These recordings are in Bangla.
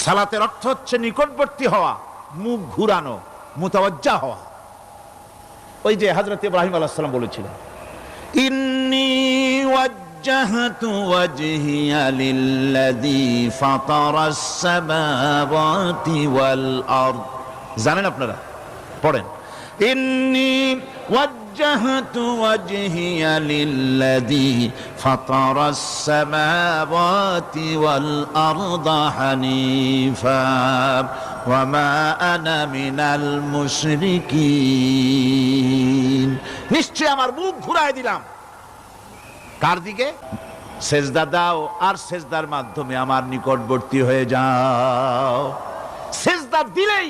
সালাতের অর্থ হচ্ছে নিকটবর্তী হওয়া মুখ ঘুরানো মুতাওয়াজ্জা হওয়া ওই যে হজরত ইব্রাহিম আলাইহিস সালাম বলেছিলেন إني وجهت وجهي للذي فطر السماوات والأرض জানেন আপনারা পড়েন إني وجهت وجهي للذي فطر السماوات والأرض حنيفا وما أنا من المشركين নিশ্চয় আমার মুখ ঘুরাই দিলাম কার দিকে সেজদা দাও আর সেজদার মাধ্যমে আমার নিকটবর্তী হয়ে যাও সেজদা দিলেই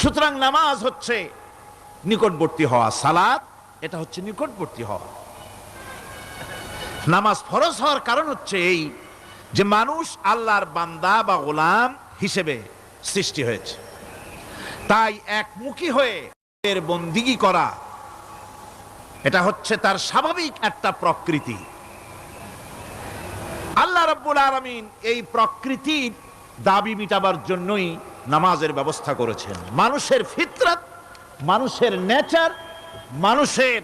সুতরাং নামাজ হচ্ছে নিকটবর্তী হওয়া সালাত, এটা হচ্ছে নিকটবর্তী হওয়া। নামাজ ফরজ হওয়ার কারণ হচ্ছে এই যে মানুষ আল্লাহর বান্দা বা গোলাম হিসেবে সৃষ্টি হয়েছে। তাই একমুখী হয়ে বন্দিগি করা, এটা হচ্ছে তার স্বাভাবিক একটা প্রকৃতি। আল্লাহ রব্বুল আলামিন এই প্রকৃতির দাবি মিটাবার জন্যই নামাজের ব্যবস্থা করেছেন। মানুষের ফিতরত, মানুষের নেচার, মানুষের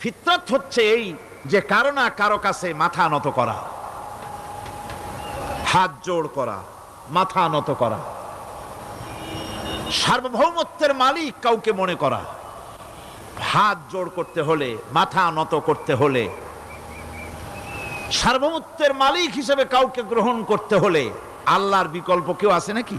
ফিতরত হচ্ছে এই যে কারও না কারও কাছে মাথা নত করা, হাত জোড় করা, মাথা নত করা, সার্বভৌমত্বের মালিক কাউকে মনে করা, হাত জোড় করতে হলে, মাথা নত করতে হলে, সার্বভৌমত্বের মালিক হিসেবে কাউকে গ্রহণ করতে হলে আল্লাহর বিকল্প কেউ আছে নাকি?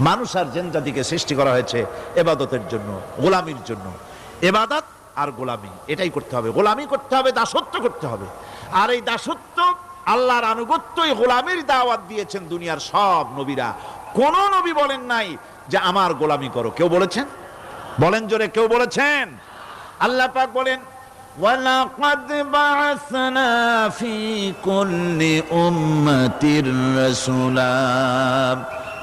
মানুষ আর জেন জাতিকে সৃষ্টি করা হয়েছে এবাদতের জন্য গোলামির জন্য এবাদত আর গোলামি এটাই করতে হবে গোলামি করতে হবে দাসত্ব করতে হবে আর এই দাসত্ব আল্লাহর আনুগত্যই গোলামির দাওয়াত দিয়েছেন দুনিয়ার সব নবীরা কোন নবী বলেন নাই যে আমার গোলামি করো কেউ বলেছেন বলেন জোরে কেউ বলেছেন আল্লাহ পাক বলেন ولقد بعثنا في كل أمة رسولا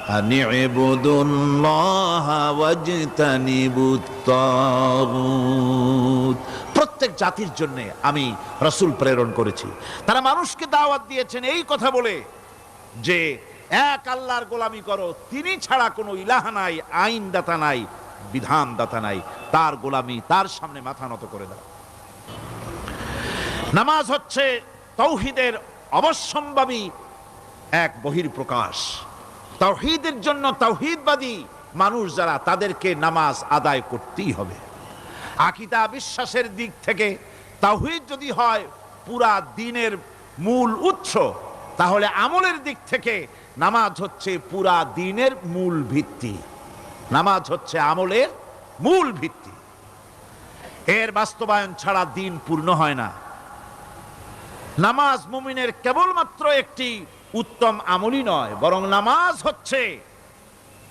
أن اعبدوا الله واجتنبوا الطاغوت প্রত্যেক জাতির জন্য আমি রসুল প্রেরণ করেছি তারা মানুষকে দাওয়াত দিয়েছেন এই কথা বলে যে এক আল্লাহর গোলামি করো তিনি ছাড়া কোনো ইলাহা নাই আইন দাতা নাই বিধান দাতা নাই তার গোলামি তার সামনে মাথা নত করে দাও নামাজ হচ্ছে তৌহিদের অবশ্যম্ভাবী এক বহির্প্রকাশ তাওহীদের জন্য তাওহিদবাদী মানুষ যারা, তাদেরকে নামাজ আদায় করতেই হবে। আকিদা বিশ্বাসের দিক থেকে তাওহিদ যদি হয়, পুরা দিনের মূল উৎস, তাহলে আমলের দিক থেকে নামাজ হচ্ছে পুরা দিনের মূল ভিত্তি। নামাজ হচ্ছে আমলের মূল ভিত্তি। এর বাস্তবায়ন ছাড়া দিন পূর্ণ হয় না। নামাজ মুমিনের কেবলমাত্র একটি উত্তম আমলই নয়, বরং নামাজ হচ্ছে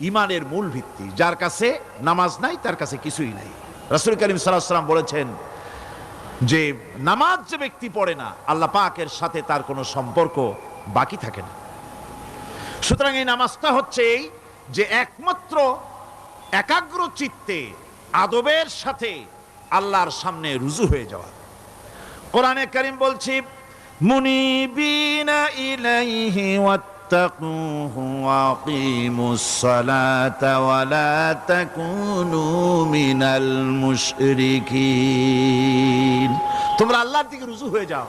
ইমানের মূল ভিত্তি। যার কাছে নামাজ নাই, তার কাছে কিছুই নাই। রাসুল করিম সাল্লাম বলেছেন যে, নামাজ যে ব্যক্তি পড়ে না, আল্লাহ পাকের সাথে তার কোনো সম্পর্ক বাকি থাকে না। সুতরাং এই নামাজটা হচ্ছে এই যে, একমাত্র একাগ্র চিত্তে আদবের সাথে আল্লাহর সামনে রুজু হয়ে যাওয়া। কোরআনে করিম বলছি منيبين إليه واتقوه وأقيموا الصلاة ولا تكونوا من المشركين তোমরা আল্লাহর দিকে রুজু হয়ে যাও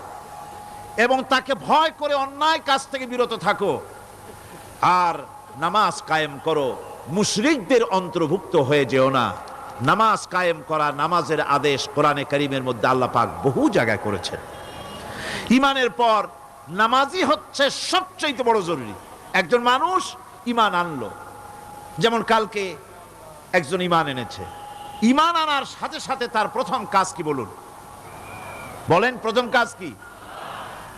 এবং তাকে ভয় করে অন্যায় কাজ থেকে বিরত থাকো আর নামাজ কায়েম করো মুশরিকদের অন্তর্ভুক্ত হয়ে যেও না নামাজ কায়েম করা নামাজের আদেশ কোরআনে করিমের মধ্যে আল্লাহ পাক বহু জায়গায় করেছেন ইমানের পর নামাজই হচ্ছে সবচেয়ে বড় জরুরি। একজন মানুষ ইমান আনলো। যেমন কালকে একজন ইমান এনেছে। ইমান আনার সাথে সাথে তার প্রথম কাজ কি বলুন? বলেন, প্রথম কাজ কি?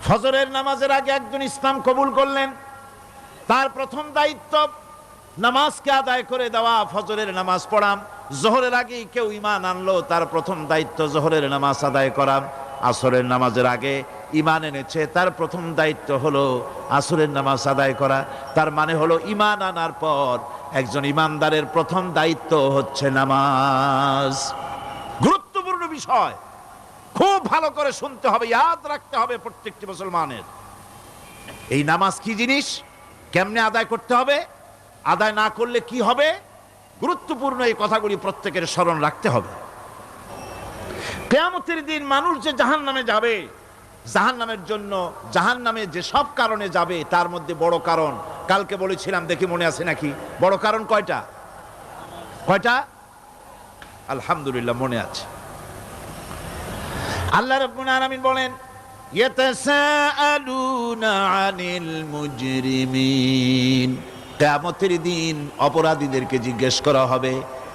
ফজরের নামাজের আগে একজন ইসলাম কবুল করলেন। তার প্রথম দায়িত্ব, নামাজকে আদায় করে দেওয়া, ফজরের নামাজ পড়াম। জোহরের আগেই কেউ ইমান আনলো, তার প্রথম দায়িত্ব জোহরের নামাজ আদায় করা আসরের নামাজের আগে ইমান এনেছে। তার প্রথম দায়িত্ব হলো আসরের নামাজ আদায় করা। তার মানে হলো ইমান আনার পর একজন ইমানদারের প্রথম দায়িত্ব হচ্ছে নামাজ। গুরুত্বপূর্ণ বিষয়। খুব ভালো করে শুনতে হবে, ইয়াদ রাখতে হবে প্রত্যেকটি মুসলমানের। এই নামাজ কি জিনিস? কেমনে আদায় করতে হবে? আদায় না করলে কি হবে? গুরুত্বপূর্ণ এই কথাগুলি প্রত্যেকের স্মরণ রাখতে হবে। কেয়ামতের দিন মানুষ যে জাহান নামে যাবে জাহান নামের জন্য জাহান নামে যে সব কারণে যাবে, তার মধ্যে বড় কারণ। কালকে বলেছিলাম, দেখি মনে আছে নাকি? বড় কারণ কয়টা? কয়টা? আলহামদুলিল্লাহ, মনে আছে। আল্লাহ রাব্বুল আলামিন বলেন, ইয়াতাসাআলুনা আনিল মুজরিমিন। কিয়ামতের দিন অপরাধীদেরকে জিজ্ঞেস করা হবে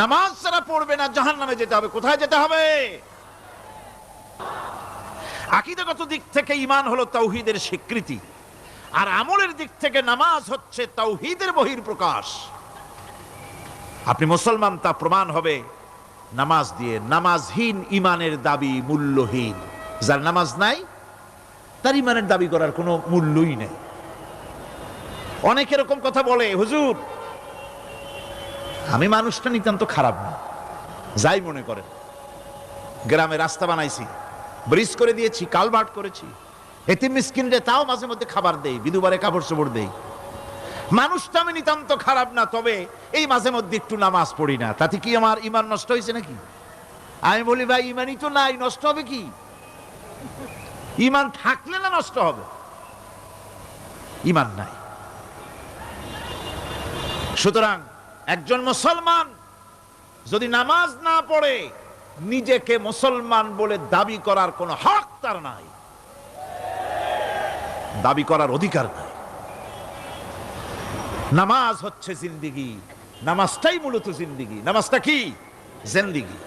নামাজ যারা পড়বে না, জাহান্নামে যেতে হবে। কোথায় যেতে হবে? আকিদাগত দিক থেকে ইমান হলো তাওহীদের স্বীকৃতি, আর আমলের দিক থেকে নামাজ হচ্ছে তাওহীদের বহির প্রকাশ আপনি মুসলমান, তা প্রমাণ হবে। নামাজ দিয়ে, নামাজহীন ইমানের দাবি মূল্যহীন। যার নামাজ নাই, তার ইমানের দাবি করার কোনো মূল্যই নেই। অনেক এরকম কথা বলে, হুজুর আমি মানুষটা নিতান্ত খারাপ না। যাই মনে করেন। গ্রামে রাস্তা বানাইছি, ব্রিজ করে দিয়েছি, কালভার্ট করেছি। এতে মিসকিনরে তাও মাঝে মধ্যে খাবার দেই, বিধুবারে কাপড় চোপড় দেই। মানুষটা আমি নিতান্ত খারাপ না, তবে এই মাঝে মধ্যে একটু নামাজ পড়ি না। তাতে কি আমার ইমান নষ্ট হয়েছে নাকি? আমি বলি, ভাই ইমানই তো নাই, নষ্ট হবে কি? ইমান থাকলে না নষ্ট হবে? ইমান নাই। সুতরাং একজন মুসলমান যদি নামাজ না পড়ে, নিজেকে মুসলমান বলে দাবি করার কোনো হক তার নাই। দাবি করার অধিকার নাই। নামাজ হচ্ছে জিন্দিগি, নামাজটাই মূলত জিন্দিগি। নামাজটা কি? জিন্দিগি।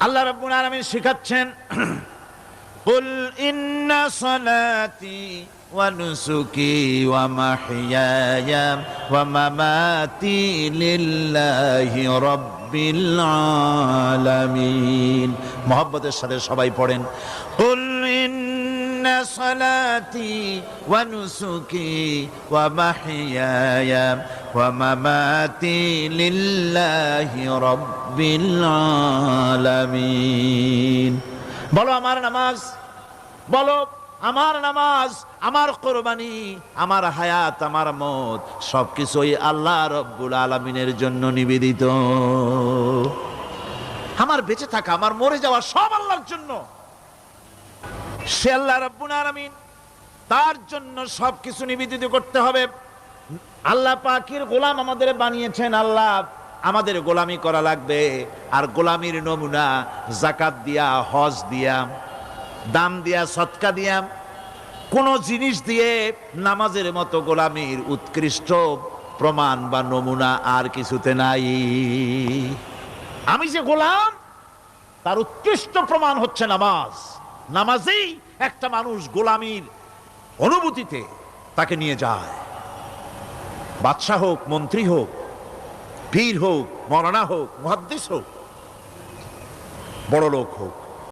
আল্লাহ রাব্বুল আলমিন শিখাচ্ছেন ونسكي ومحياي ومماتي لله رب العالمين মোহাব্বতের সাথে সবাই পড়েন قل إن صلاتي ونسكي ومحياي ومماتي لله رب العالمين বলো আমার নামাজ বলো আমার নামাজ, আমার কোরবানি, আমার হায়াত, আমার মত, সবকিছুই আল্লাহ রব্বুল আলমিনের জন্য নিবেদিত। আমার বেঁচে থাকা, আমার মরে যাওয়া সব আল্লাহর জন্য। সে আল্লাহ রব্বুল আলমিন তার জন্য সবকিছু নিবেদিত করতে হবে। আল্লাহ পাখির গোলাম আমাদের বানিয়েছেন, আল্লাহ আমাদের গোলামি করা লাগবে। আর গোলামির নমুনা জাকাত দিয়া, হজ দিয়া। দাম দিয়া, সৎকা দিয়া, কোন জিনিস দিয়ে নামাজের মতো গোলামির উৎকৃষ্ট প্রমাণ বা নমুনা আর কিছুতে নাই। আমি যে গোলাম, তার উৎকৃষ্ট প্রমাণ হচ্ছে নামাজ। নামাজেই একটা মানুষ গোলামির অনুভূতিতে তাকে নিয়ে যায়। বাদশাহ হোক, মন্ত্রী হোক, পীর হোক মরানা হোক মহাদ্দেশ হোক বড় লোক হোক।